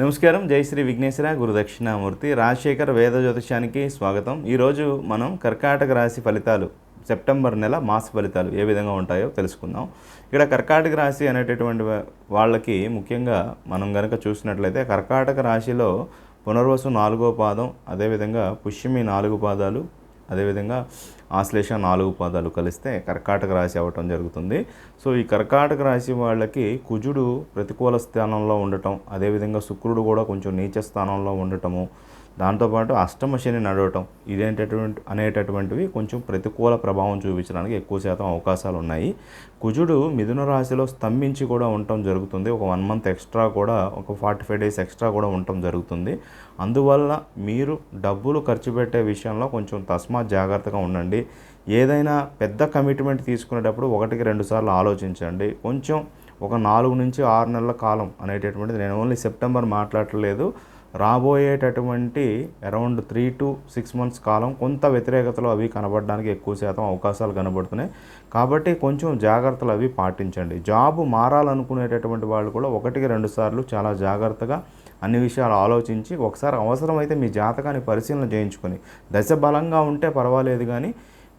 నమస్కారం జై శ్రీ విఘ్నేశ్వర గురు దక్షిణామూర్తి రాజశేఖర్ వేద జ్యోతిషానికి స్వాగతం. ఈరోజు మనం కర్కాటక రాశి ఫలితాలు సెప్టెంబర్ నెల మాస ఫలితాలు ఏ విధంగా ఉంటాయో తెలుసుకుందాం. ఇక్కడ కర్కాటక రాశి అనేటటువంటి వాళ్ళకి ముఖ్యంగా మనం కనుక చూసినట్లయితే కర్కాటక రాశిలో పునర్వసు నాలుగో పాదం అదేవిధంగా పుష్యమి నాలుగు పాదాలు అదేవిధంగా ఆశ్లేష నాలుగు పాదాలు కలిస్తే కర్కాటక రాశి అవ్వటం జరుగుతుంది. సో ఈ కర్కాటక రాశి వాళ్ళకి కుజుడు ప్రతికూల స్థానంలో ఉండటం అదేవిధంగా శుక్రుడు కూడా కొంచెం నీచ స్థానంలో ఉండటము దాంతోపాటు అష్టమ శని నడవటం ఇదేంటటువంటి అనేటటువంటివి కొంచెం ప్రతికూల ప్రభావం చూపించడానికి ఎక్కువ శాతం అవకాశాలు ఉన్నాయి. కుజుడు మిథున రాశిలో స్తంభించి కూడా ఉండటం జరుగుతుంది. ఒక వన్ మంత్ ఎక్స్ట్రా కూడా ఒక ఫార్టీ ఫైవ్ డేస్ ఎక్స్ట్రా కూడా ఉండటం జరుగుతుంది. అందువల్ల మీరు డబ్బులు ఖర్చు పెట్టే విషయంలో కొంచెం తస్మా జాగ్రత్తగా ఉండండి. ఏదైనా పెద్ద కమిట్మెంట్ తీసుకునేటప్పుడు ఒకటికి రెండు సార్లు ఆలోచించండి. కొంచెం ఒక నాలుగు నుంచి ఆరు నెలల కాలం అనేటటువంటిది నేను ఓన్లీ సెప్టెంబర్ మాట్లాడలేదు రాబోయేటటువంటి around three to six months కాలం కొంత వ్యతిరేకతలు అవి కనబడడానికి ఎక్కువ శాతం అవకాశాలు కనబడుతున్నాయి. కాబట్టి కొంచెం జాగ్రత్తలు అవి పాటించండి. జాబ్ మారాలనుకునేటటువంటి వాళ్ళు కూడా ఒకటికి రెండు సార్లు చాలా జాగ్రత్తగా అన్ని విషయాలు ఆలోచించి ఒకసారి అవసరమైతే మీ జాతకాన్ని పరిశీలన చేయించుకొని దశ బలంగా ఉంటే పర్వాలేదు కానీ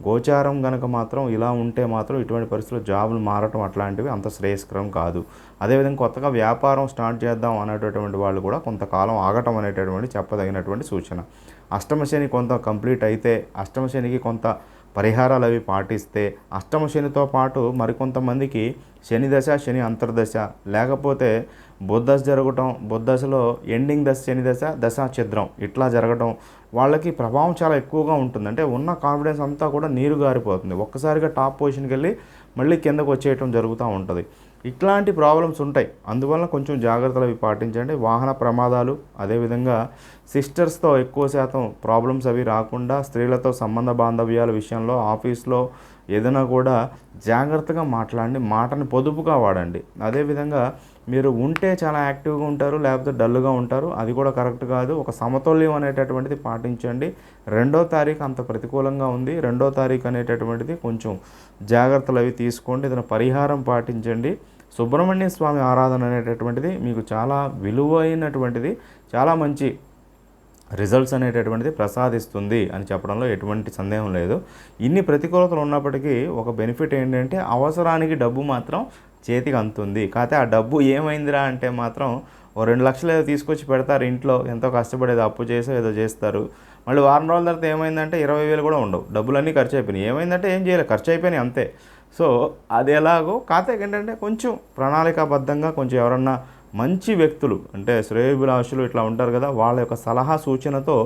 గోచారం గనక మాత్రం ఇలా ఉంటే మాత్రం ఇటువంటి పరిస్థితుల్లో జాబులు మారటం అట్లాంటివి అంత శ్రేయస్కరం కాదు. అదేవిధంగా కొత్తగా వ్యాపారం స్టార్ట్ చేద్దాం అనేటటువంటి వాళ్ళు కూడా కొంతకాలం ఆగటం అనేటటువంటి చెప్పదగినటువంటి సూచన. అష్టమ కొంత కంప్లీట్ అయితే అష్టమ కొంత పరిహారాలు అవి పాటిస్తే అష్టమ శనితో పాటు మరికొంతమందికి శని దశ శని అంతర్దశ. లేకపోతే బుద్ధశ జరగటం బుద్ధశలో ఎండింగ్ దశ శని దశ దశ ఛిద్రం ఇట్లా జరగటం వాళ్ళకి ప్రభావం చాలా ఎక్కువగా ఉంటుంది. అంటే ఉన్న కాన్ఫిడెన్స్ అంతా కూడా నీరు గారిపోతుంది. ఒక్కసారిగా టాప్ పొజిషన్కి వెళ్ళి మళ్ళీ కిందకు వచ్చేయటం జరుగుతూ ఉంటుంది. ఇట్లాంటి ప్రాబ్లమ్స్ ఉంటాయి. అందువల్ల కొంచెం జాగ్రత్తలు అవి పాటించండి. వాహన ప్రమాదాలు అదేవిధంగా సిస్టర్స్తో ఎక్కువ శాతం ప్రాబ్లమ్స్ అవి రాకుండా స్త్రీలతో సంబంధ బాంధవ్యాల విషయంలో ఆఫీస్లో ఏదైనా కూడా జాగ్రత్తగా మాట్లాడండి. మాటని పొదుపుగా వాడండి. అదేవిధంగా మీరు ఉంటే చాలా యాక్టివ్గా ఉంటారు లేకపోతే డల్గా ఉంటారు. అది కూడా కరెక్ట్ కాదు. ఒక సమతుల్యం అనేటటువంటిది పాటించండి. రెండో తారీఖు అంత ప్రతికూలంగా ఉంది. రెండో తారీఖు అనేటటువంటిది కొంచెం జాగ్రత్తలు అవి తీసుకోండి. ఏదైనా పరిహారం పాటించండి. సుబ్రహ్మణ్య స్వామి ఆరాధన అనేటటువంటిది మీకు చాలా విలువైనటువంటిది చాలా మంచి రిజల్ట్స్ అనేటటువంటిది ప్రసాదిస్తుంది అని చెప్పడంలో ఎటువంటి సందేహం లేదు. ఇన్ని ప్రతికూలతలు ఉన్నప్పటికీ ఒక బెనిఫిట్ ఏంటంటే అవసరానికి డబ్బు మాత్రం చేతికి అందుతుంది కాకపోతే ఆ డబ్బు ఏమైందిరా అంటే మాత్రం ఓ రెండు లక్షలు ఏదో తీసుకొచ్చి పెడతారు ఇంట్లో. ఎంతో కష్టపడేది అప్పు చేసో ఏదో చేస్తారు. మళ్ళీ వారం రోజుల తర్వాత ఏమైందంటే ఇరవై వేలు కూడా ఉండవు. డబ్బులన్నీ ఖర్చు అయిపోయినాయి. ఏమైందంటే ఏం చేయలేదు ఖర్చు అయిపోయినాయి అంతే. సో అది ఎలాగో కాకపోతే ఏంటంటే కొంచెం ప్రణాళికాబద్ధంగా కొంచెం ఎవరన్నా మంచి వ్యక్తులు అంటే శ్రేయోభిలాషులు ఇట్లా ఉంటారు కదా వాళ్ళ యొక్క సలహా సూచనతో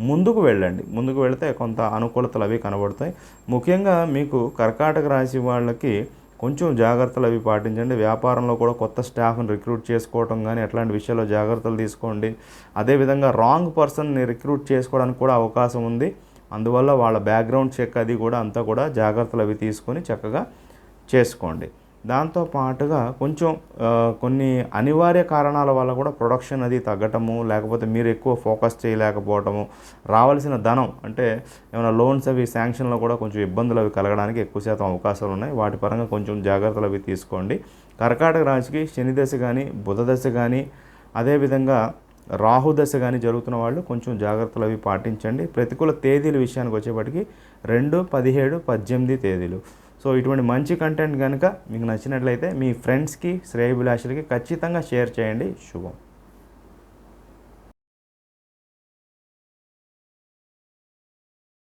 ముందుకు వెళ్ళండి. ముందుకు వెళితే కొంత అనుకూలతలు అవి కనబడతాయి. ముఖ్యంగా మీకు కర్కాటక రాశి వాళ్ళకి కొంచెం జాగ్రత్తలు అవి పాటించండి. వ్యాపారంలో కూడా కొత్త స్టాఫ్ని రిక్రూట్ చేసుకోవటం కానీ అట్లాంటి విషయాల్లో జాగ్రత్తలు తీసుకోండి. అదేవిధంగా రాంగ్ పర్సన్ని రిక్రూట్ చేసుకోవడానికి కూడా అవకాశం ఉంది. అందువల్ల వాళ్ళ బ్యాక్గ్రౌండ్ చెక్ అది కూడా అంతా కూడా జాగ్రత్తలు అవి తీసుకొని చక్కగా చేసుకోండి. దాంతో పాటుగా కొంచెం కొన్ని అనివార్య కారణాల వల్ల కూడా ప్రొడక్షన్ అది తగ్గటము లేకపోతే మీరు ఎక్కువ ఫోకస్ చేయలేకపోవటము రావాల్సిన ధనం అంటే ఏమైనా లోన్స్ అవి శాంక్షన్లో కూడా కొంచెం ఇబ్బందులు అవి కలగడానికి ఎక్కువ శాతం అవకాశాలు ఉన్నాయి. వాటి పరంగా కొంచెం జాగ్రత్తలు అవి తీసుకోండి. కర్కాటక రాశికి శని దశ కానీ బుధ దశ కానీ అదేవిధంగా రాహు దశ కానీ జరుగుతున్న వాళ్ళు కొంచెం జాగ్రత్తలు అవి పాటించండి. ప్రతికూల తేదీల విషయానికి వచ్చేప్పటికి రెండు పదిహేడు పద్దెనిమిది తేదీలు. సో ఇటువంటి మంచి కంటెంట్ కనుక మీకు నచ్చినట్లయితే మీ ఫ్రెండ్స్కి శ్రేయభిలాషులకి ఖచ్చితంగా షేర్ చేయండి. శుభం.